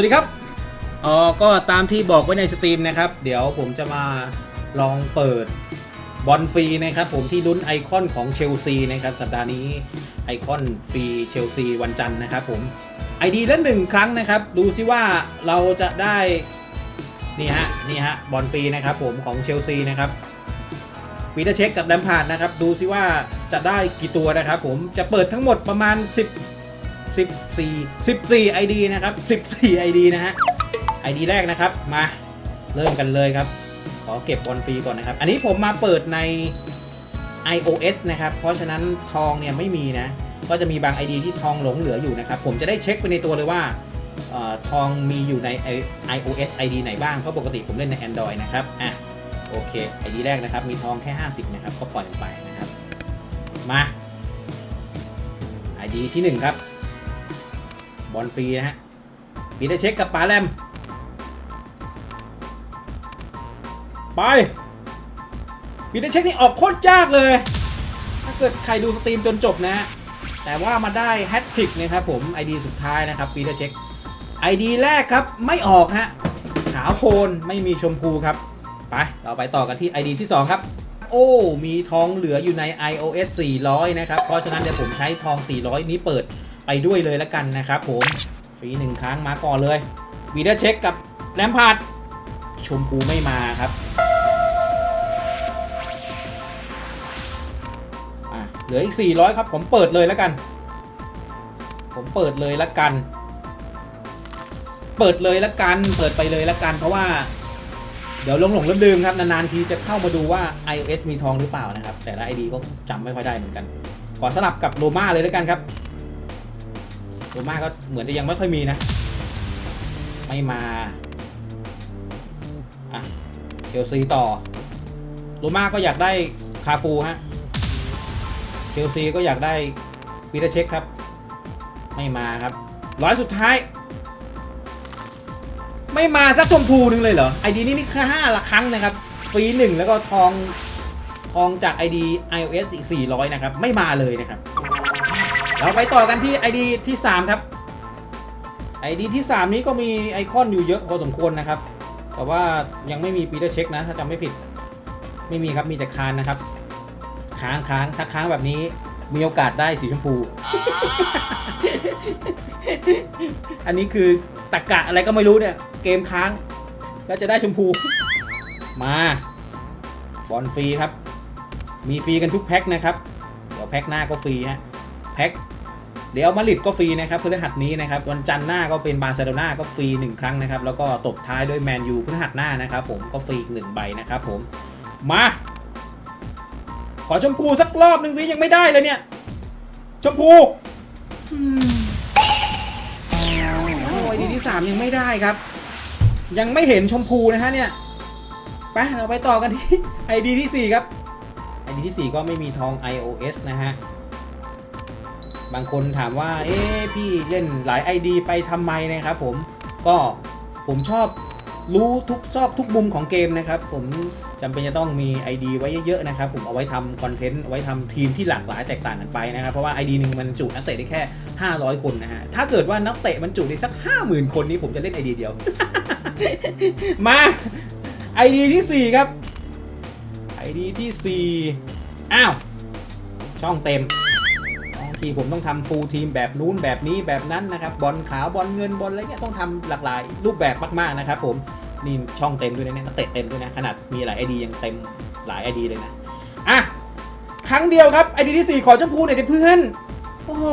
วัสดีครับเอ๋อก็ตามที่บอกไว้ในสตรีมนะครับ เดี๋ยวผมจะมาลองเปิดบอลฟรีนะครับ ผมที่ลุ้นไอคอนของเชลซีนะครับ สัปดาห์นี้ไอคอนฟรีเชลซีวันจันทร์นะครับผมไอดีละหนึ่งครั้งนะครับ ดูซิว่าเราจะได้นี่ฮะนี่ฮะบอลฟรีนะครับ ผมของเชลซีนะครับปีเตเช็คกับแดมพาร์ดนะครับ ดูซิว่าจะได้กี่ตัวนะครับ ผมจะเปิดทั้งหมดประมาณ 10 14 14 ID นะครับ 14 ID นะฮะ ID แรกนะครับ มาเริ่มกันเลยครับ ขอเก็บบอลฟรีก่อนนะครับ อันนี้ผมมาเปิดใน iOS นะครับ เพราะฉะนั้นทองเนี่ยไม่มีนะ ก็จะมีบาง ID ที่ทองหลงเหลืออยู่นะครับ ผมจะได้เช็คไปในตัวเลยว่าออทองมีอยู่ใน iOS ID ไหนบ้าง เพราะปกติผมเล่นใน Android นะครับ อะ โอเค ID แรกนะครับ มีทองแค่ 50 นะครับ ก็ปล่อยไปนะครับ มา ID ที่ 1 ครับ บอลฟรีนะฮะปีเตอร์เช็คกับป๋าแรม ไปปีเตอร์เช็คนี่ออกโคตรยากเลย ถ้าเกิดใครดูสตรีมจนจบนะฮะแต่ว่ามาได้แฮตทริกนะครับผม ID สุดท้ายนะครับปีเตอร์เช็ค ID แรกครับไม่ออกฮะขาวโพลนไม่มีชมพูครับ ไป เราไปต่อกันที่ ID ที่ 2 ครับโอ้ มีทองเหลืออยู่ใน iOS 400 นะครับ เพราะฉะนั้นเดี๋ยวผมใช้ทอง 400 นี้เปิด ไปด้วยเลยแล้วกันนะครับผมฟรีหนึ่งครั้งมาก่อนเลยวีเดอร์เช็คกับแลมพาร์ดชมพูไม่มาครับอะเหลืออีก 400 ครับ ผมเปิดเลยแล้วกัน ผมเปิดเลยแล้วกัน เปิดเลยแล้วกัน เปิดไปเลยแล้วกัน เพราะว่า เดี๋ยวลงหลงลืมลืมครับ นานๆทีจะเข้ามาดูว่า iOS มีทองหรือเปล่านะครับ แต่ละ ID ก็จำไม่ค่อยได้เหมือนกัน ขอสลับกับโลมาเลยแล้วกันครับ โรม่าก็เหมือนจะยังไม่ค่อยมีนะ ไม่มาอะเชลซีต่อโรม่าก็อยากได้คาฟูฮะเชลซีก็อยากได้ปีเตอร์เช็คครับ ไม่มาครับ ร้อยสุดท้าย ไม่มาสักชมพูหนึ่งเลยเหรอไอดีนี้นี่แค่ห้าละครั้งนะครับฟรีหนึ่งแล้วก็ทองทองจาก ID iOS อีก400 นะครับ ไม่มาเลยนะครับ เราไปต่อกันที่ ID ที่ 3 ครับ ID ที่ 3 นี้ก็มีไอคอนอยู่เยอะพอสมควรนะครับ แต่ว่ายังไม่มีปีเตอร์เช็คนะ ถ้าจำไม่ผิด ไม่มีครับ มีแต่คานนะครับ ค้างค้างถ้าค้างแบบนี้มีโอกาสได้สีชมพู อันนี้คือตะกะอะไรก็ไม่รู้เนี่ย เกมค้าง แล้วจะได้ชมพู มา บอลฟรีครับ มีฟรีกันทุกแพ็คนะครับ เดี๋ยวแพ็คหน้าก็ฟรีฮะ แพ็ค เดี๋ยวมาดริดก็ฟรีนะครับพฤหัสนี้นะครับวันจันทร์หน้าก็เป็นบาร์เซโลนาก็ฟรีหนึ่งครั้งนะครับ แล้วก็ตบท้ายด้วยแมนยูพฤหัสหน้านะครับผมก็ฟรีอีกหนึ่งใบนะครับผมมา ขอชมพูสักรอบหนึ่งสิยังไม่ได้เลยเนี่ย ชมพูโอ้ยดีที่สามยังไม่ได้ครับ ยังไม่เห็นชมพูนะฮะเนี่ยไปเราไปต่อกันที่ไอดีที่สี่ครับไอดีที่สี่ก็ไม่มีทอง iOS นะฮะ บางคนถามว่า เอ๊ะพี่เล่นหลาย ID ไปทำไมนะครับผม ก็ผมชอบรู้ทุกซอกทุกมุมของเกมนะครับ ผมจำเป็นจะต้องมี ID ไว้เยอะๆนะครับ ผมเอาไว้ทำคอนเทนต์เอาไว้ทำทีมที่หลากหลายแตกต่างกันไปนะครับ เพราะว่า ID หนึ่งมันจุนักเตะได้แค่ 500 คนนะฮะ ถ้าเกิดว่านักเตะมันจุได้สัก 50,000 คนนี้ผมจะเล่น ID เดียว มา ID ทีสี่4 ครับ ID ที่ 4 อ้าว ช่องเต็ม ทีผมต้องทำฟูลทีมแบบนู้นแบบนี้แบบนั้นนะครับบอลขาวบอลเงินบอลอะไรเงี้ยต้องทำหลากหลายรูปแบบมากๆนะครับผมนี่ช่องเต็มด้วยนะเนี่ยนักเตะเต็มด้วยนะขนาดมีหลายไอดียังเต็มหลายไอดีเลยนะอะครั้งเดียวครับไอดีที่ 4 ขอชมพูหน่อยดิเพื่อนโอ้โห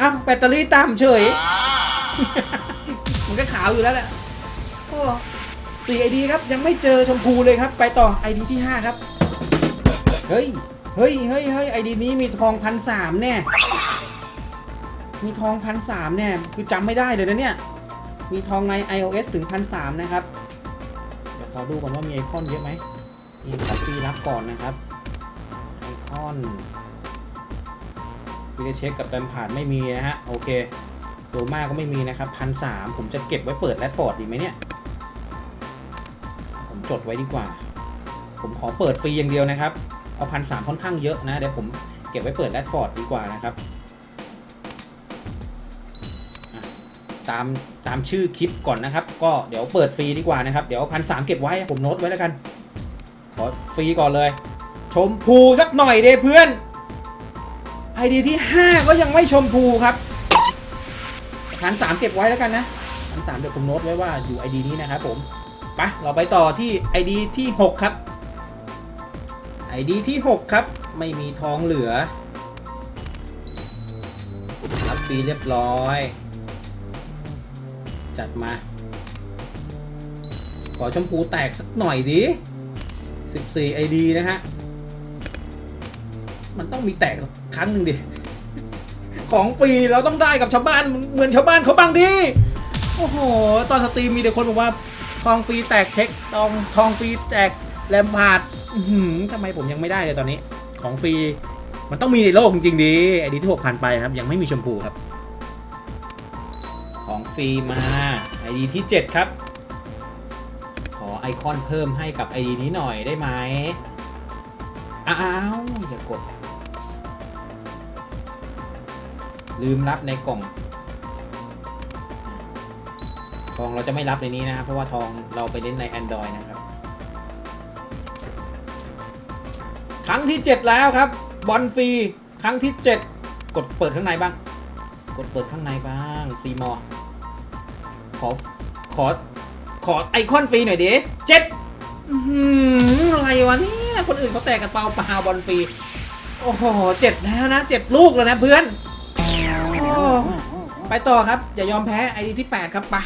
อ้าวแบตเตอรี่ต่ำเฉย มันก็ขาวอยู่แล้วแหละโอ้สี่ไอดีครับยังไม่เจอชมพูเลยครับ ไปต่อไอดีที่ 5 ครับ เฮ้ย เฮ้ยเฮ้ยเฮ้ยไอดีนี้มีทองพันสามแน่ มีทองพันสามแน่ คือจำไม่ได้เลยนะเนี่ย มีทองใน iOS ถึงพันสามนะครับ เดี๋ยวขอดูก่อนว่ามีไอคอนเยอะไหมมีคอฟฟี่รับก่อนนะครับ ไอคอนวิดีเช็คกับแตมผ่านไม่มีนะฮะ โอเคโรมาก็ไม่มีนะครับพันสามผมจะเก็บไว้เปิดแรดฟอร์ดดีไหมเนี่ย ผมจดไว้ดีกว่า ผมขอเปิดฟรีอย่างเดียวนะครับ เอาพันสามค่อนข้างเยอะนะ เดี๋ยวผมเก็บไว้เปิดแรดฟอร์ดดีกว่านะครับตามตามชื่อคลิปก่อนนะครับ ก็เดี๋ยวเปิดฟรีดีกว่านะครับ เดี๋ยวพันสามเก็บไว้ผมโน้ตไว้แล้วกัน ขอฟรีก่อนเลย ชมพูสักหน่อยเด้เพื่อนไอดีที่ 5 ก็ยังไม่ชมพูครับพันสามเก็บไว้แล้วกันนะพันสามเดี๋ยวผมโน้ตไว้ว่าอยู่ไอดีนี้นะครับผมไปเราไปต่อที่ไอดีที่ 6 ครับ ไอดีที่ 6 ครับ ไม่มีทองเหลือ รับฟรีเรียบร้อย จัดมา ขอชมพูแตกสักหน่อยดิ 14 ID นะฮะ มันต้องมีแตกสักครั้งหนึ่งดิ ของฟรีเราต้องได้กับชาวบ้านเหมือนชาวบ้านเขาบ้างดิ โอ้โห ตอนสตรีมมีแต่คนบอกว่าทองฟรีแตกเช็คทองทองฟรีแตก แลมพาร์ดทำไมผมยังไม่ได้เลยตอนนี้ ของฟรี มันต้องมีในโลกจริงๆดีไอดีที่6,000ไปครับ ยังไม่มีชมพูครับ ของฟรีมาไอดีที่ 7 ครับ ขอไอคอนเพิ่มให้กับไอดีนี้หน่อยได้ไหมอ้าวอย่ากด ลืมรับในกล่องทองเราจะไม่รับในนี้นะครับ เพราะว่าทองเราไปเล่นใน Android นะครับ ครั้งที่ 7 แล้วครับ บอลฟรีครั้งที่ 7 กดเปิดข้างในบ้าง กดเปิดข้างในบ้างซีมอขอขอขอไอคอนฟรีหน่อยดิเจ็ดอะไรวะเนี่ยคนอื่นเขาแตกกันเปล่าปลาบอลฟรีโอ้โหเจ็ดแล้วนะเจ็ดลูกแล้วนะเพื่อนอไปต่อครับ อย่ายอมแพ้ไอดีที่ 8 ครับไป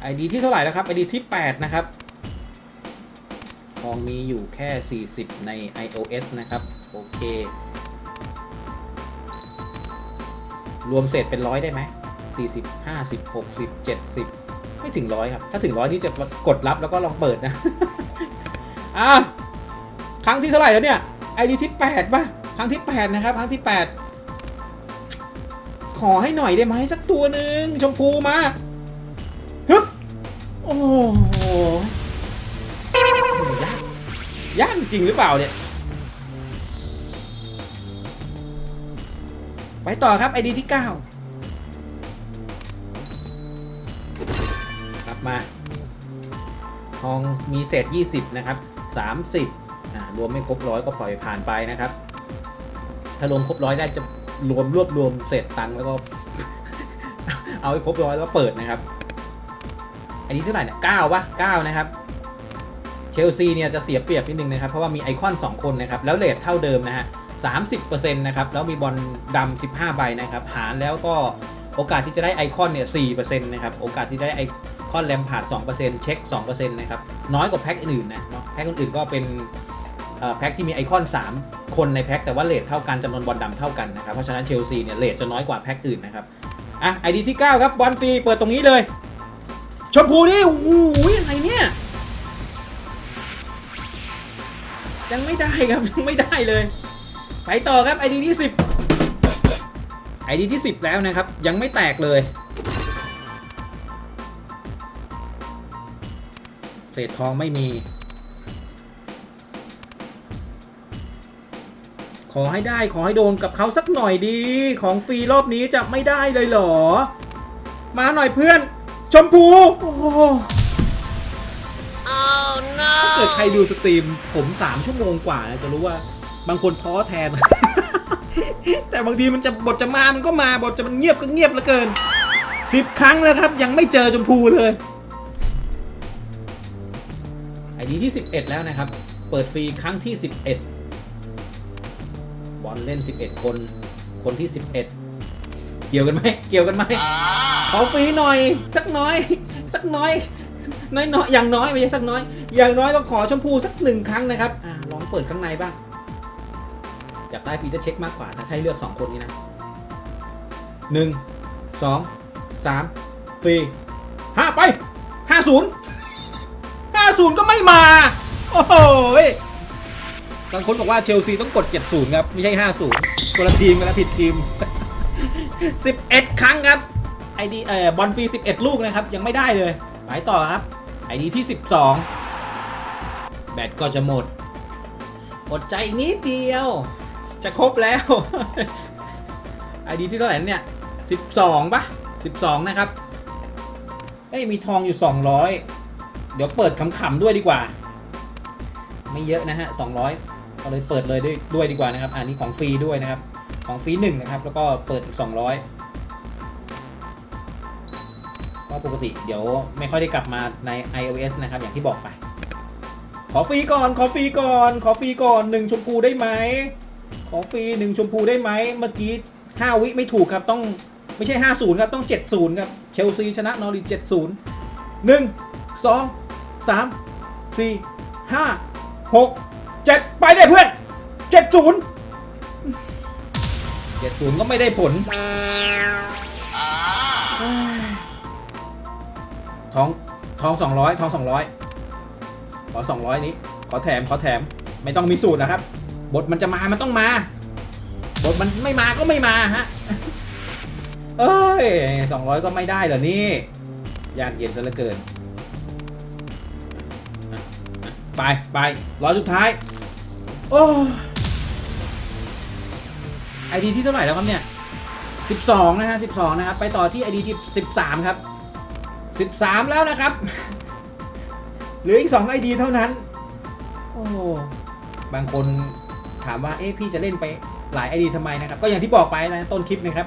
ไอดีที่เท่าไหร่แล้วครับไอดีที่ 8 นะครับ ทองมีอยู่แค่ 40 ใน iOS นะครับ โอเค รวมเศษเป็นร้อยได้ไหม40 50 60 70 ไม่ถึงร้อยครับ ถ้าถึงร้อยนี่จะกดรับแล้วก็ลองเปิดนะ อะ ครั้งที่เท่าไหร่แล้วเนี่ยไอดีที่ 8 ป่ะ ครั้งที่ 8 นะครับ ครั้งที่ 8 ขอให้หน่อยได้ไหมสักตัวหนึ่งชมพูมา ฮึบ โอ้ ยากจริงหรือเปล่าเนี่ย ไปต่อครับไอดีที่9กลับมาทองมีเศษ 20 นะครับ 30อ่ารวมไม่ครบร้อยก็ปล่อยผ่านไปนะครับ ถ้ารวมครบร้อยได้จะรวมรวบรวมเศษตังค์แล้วก็ เอาให้ครบร้อยแล้วเปิดนะครับ อันนี้เท่าไหร่เนี่ยเก้าปะเก้านะครับ เชลซีเนี่ยจะเสียเปรียบนิดนึงนะครับ เพราะว่ามีไอคอน 2 คนนะครับ แล้วเลทเท่าเดิมนะฮะ30%นต์นะครับ แล้วมีบอลดำ15ใบนะครับ หารแล้วก็โอกาสที่จะได้ไอคอนเนี่ย4%นต์นะครับ โอกาสที่ได้ไอคอนแลมพาสองเปอร์ด2%เช็ค2%นต์นะครับ น้อยกว่าแพ็คอื่นนะเนาะแพ็คอื่นก็เป็นแพ็คที่มีไอคอน 3 คนในแพ็คแต่ว่าเลทเท่ากันจำนวนบอลดำเท่ากันนะครับ เพราะฉะนั้นเชลซีเนี่ยเลทจะน้อยกว่าแพ็คอื่นนะครับ อะไอดีที่ 9 ครับบอลฟรีเปิดตรงนี้เลย ชมพูนี่โอ้โหอะไรเนี่ย ยังไม่ได้ครับยังไม่ได้เลย ไปต่อครับไอดีที่10ไอดีที่10แล้วนะครับ ยังไม่แตกเลย เศษทองไม่มี ขอให้ได้ขอให้โดนกับเขาสักหน่อยดี ของฟรีรอบนี้จะไม่ได้เลยเหรอ มาหน่อยเพื่อน ชมพู โอ้ เกิดใครดูสตรีมผม3ชั่วโมงกว่านะจะรู้ว่าบางคนท้อแทน แต่บางทีมันจะบทจะมามันก็มาบทจะมันเงียบก็เงียบเหลือเกินสิบครั้งแล้วครับ ยังไม่เจอชมพูเลยไอดีที่ 11 แล้วนะครับ เปิดฟรีครั้งที่ 11 บอลเล่น 11 คน คนที่ 11 เกี่ยวกันไหมเกี่ยวกันไหมขอฟรีหน่อย สักน้อย สักน้อย น้อยอย่างน้อยไม่ใช่สักน้อย อย่างน้อยก็ขอชมพูสักหนึ่งครั้งนะครับอ่าลองเปิดข้างในบ้างอยากได้ปีเตอร์เช็คมากกว่าถ้าให้เลือก 2 คนนี้นะหนึ่งสองสามสี่ห้าไปห้าศูนย์ห้าศูนย์ก็ไม่มา โอ้โหบางคนบอกว่าเชลซีต้องกด 70 ครับ ไม่ใช่ 50คนละทีมกันล้วผิดทีม 11 ครั้งครับไอดีเอ่อบอลฟรี 11 ลูกนะครับ ยังไม่ได้เลย ไปต่อครับ ไอดีที่ 12 แบตก็จะหมด อดใจอีกนิดเดียว จะครบแล้ว ไอดีที่เท่าไหร่เนี่ย 12ปะ12 นะครับเอ้ยมีทองอยู่ 200 เดี๋ยวเปิดขำๆด้วยดีกว่า ไม่เยอะนะฮะ 200ก็เลยเปิดเลยด้วยด้วยดีกว่านะครับ อันนี้ของฟรีด้วยนะครับ ของฟรีหนึ่งนะครับ แล้วก็เปิดอีก200 ก็ปกติเดี๋ยวไม่ค่อยได้กลับมาใน iOS นะครับ อย่างที่บอกไป ขอฟรีก่อน ขอฟรีก่อน ขอฟรีก่อนหนึ่งชมพูได้ไหม ขอฟรีหนึ่งชมพูได้ไหม เมื่อกี้ 5 วิไม่ถูกครับต้องไม่ใช่ 50 ครับ ต้อง 70 ครับ เชลซีชนะนอริท70 1 2 3 4 5 6 7 ไปได้เพื่อน 70 70 ก็ไม่ได้ผล ทองทอง200ทอง200ขอ200นี้ ขอแถมขอแถมไม่ต้องมีสูตรนะครับ บทมันจะมามันต้องมา บทมันไม่มาก็ไม่มาฮะเอ้ย200ก็ไม่ได้เหรอนี่ยากเย็นซะเหลือเกิน ไปไปร้อยสุดท้าย โอ้ไอดีที่เท่าไหร่แล้วครับเนี่ย 12 นะฮะ12 นะครับ ไปต่อที่ไอดีที่ 13 ครับ 13 แล้วนะครับ เหลืออีก2 ID เท่านั้น โอ้บางคนถามว่า เอ๊ะพี่จะเล่นไปหลาย ID ทำไมนะครับ ก็อย่างที่บอกไปนะต้นคลิปนะครับ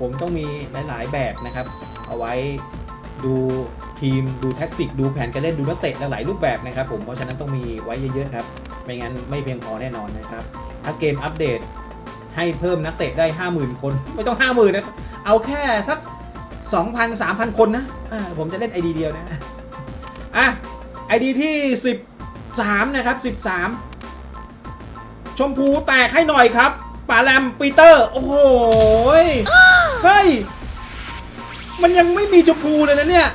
ผมต้องมีหลาย ๆ แบบนะครับ เอาไว้ดูทีมดูแท็กติก ดูแผนการเล่นดูนักเตะหลายรูปแบบนะครับ ผมเพราะฉะนั้นต้องมีไว้เยอะๆครับไม่งั้นไม่เพียงพอแน่นอนนะครับ ถ้าเกมอัปเดตให้เพิ่มนักเตะได้ 50,000 คน ไม่ต้อง 50,000นะเอาแค่สัก 2,000 3,000 คนนะอ่าผมจะเล่น ID เดียวนะอะ ID ที่ 13 นะครับ 13 ชมพูแตกให้หน่อยครับป่าแรมปีเตอร์ โอ้โหเฮ้ย มันยังไม่มีชมพูเลยนะเนี่ย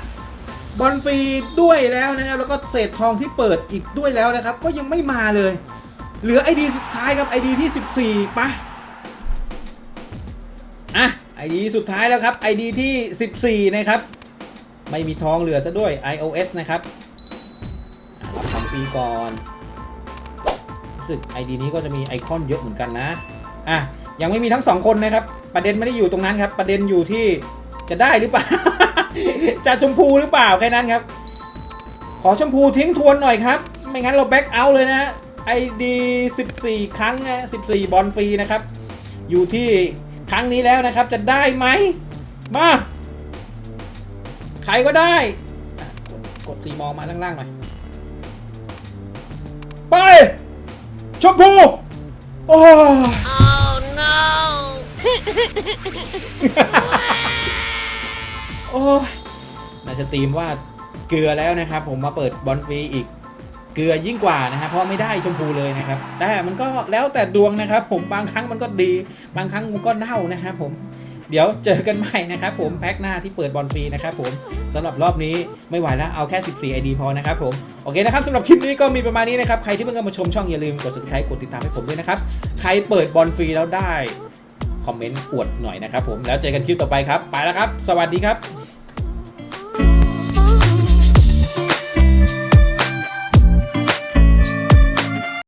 บอลฟรีด้วยแล้วนะครับ แล้วก็เศษทองที่เปิดอีกด้วยแล้วนะครับ ก็ยังไม่มาเลย เหลือ ID สุดท้ายครับ ID ที่ 14ไปะอะ ID สุดท้ายแล้วครับ ID ที่ 14 นะครับ ไม่มีทองเหลือซะด้วย iOS นะครับรับทำฟรีก่อนรู้สึก ID นี้ก็จะมีไอคอนเยอะเหมือนกันนะ อะ ยังไม่มีทั้งสองคนนะครับ ประเด็นไม่ได้อยู่ตรงนั้นครับ ประเด็นอยู่ที่จะได้หรือเปล่า จะชมพูหรือเปล่าแค่นั้นครับ ขอชมพูทิ้งทวนหน่อยครับ ไม่งั้นเราแบ็กเอาเลยนะ ID 14 ครั้งนะ14 บอลฟรีนะครับ อยู่ที่ รั้งนี้แล้วนะครับ จะได้ไหมมา ใครก็ได้อะกดกดสีมองมาล่างๆหน่อย ไป ชมพู โอ้ Oh no! โอ้ยในสตรีมว่าเกลือแล้วนะครับ ผมมาเปิดบอลฟรีอีก เกลือยิ่งกว่านะครับเพราะไม่ได้ชมพูเลยนะครับ แต่มันก็แล้วแต่ดวงนะครับ ผมบางครั้งมันก็ดี บางครั้งมันก็เน่านะครับผมเดี๋ยวเจอกันใหม่นะครับผมแพ็คหน้าที่เปิดบอลฟรีนะครับผมสำหรับรอบนี้ไม่ไหวแล้วเอาแค่ 14 ID พอนะครับผมโอเคนะครับสำหรับคลิปนี้ก็มีประมาณนี้นะครับ ใครที่เพิ่งเข้ามาชมช่องอย่าลืมกด subscribe กดติดตามให้ผมด้วยนะครับ ใครเปิดบอลฟรีแล้วได้ คอมเมนต์อวดหน่อยนะครับผมแล้วเจอกันคลิปต่อไปครับ ไปแล้วครับ สวัสดีครับ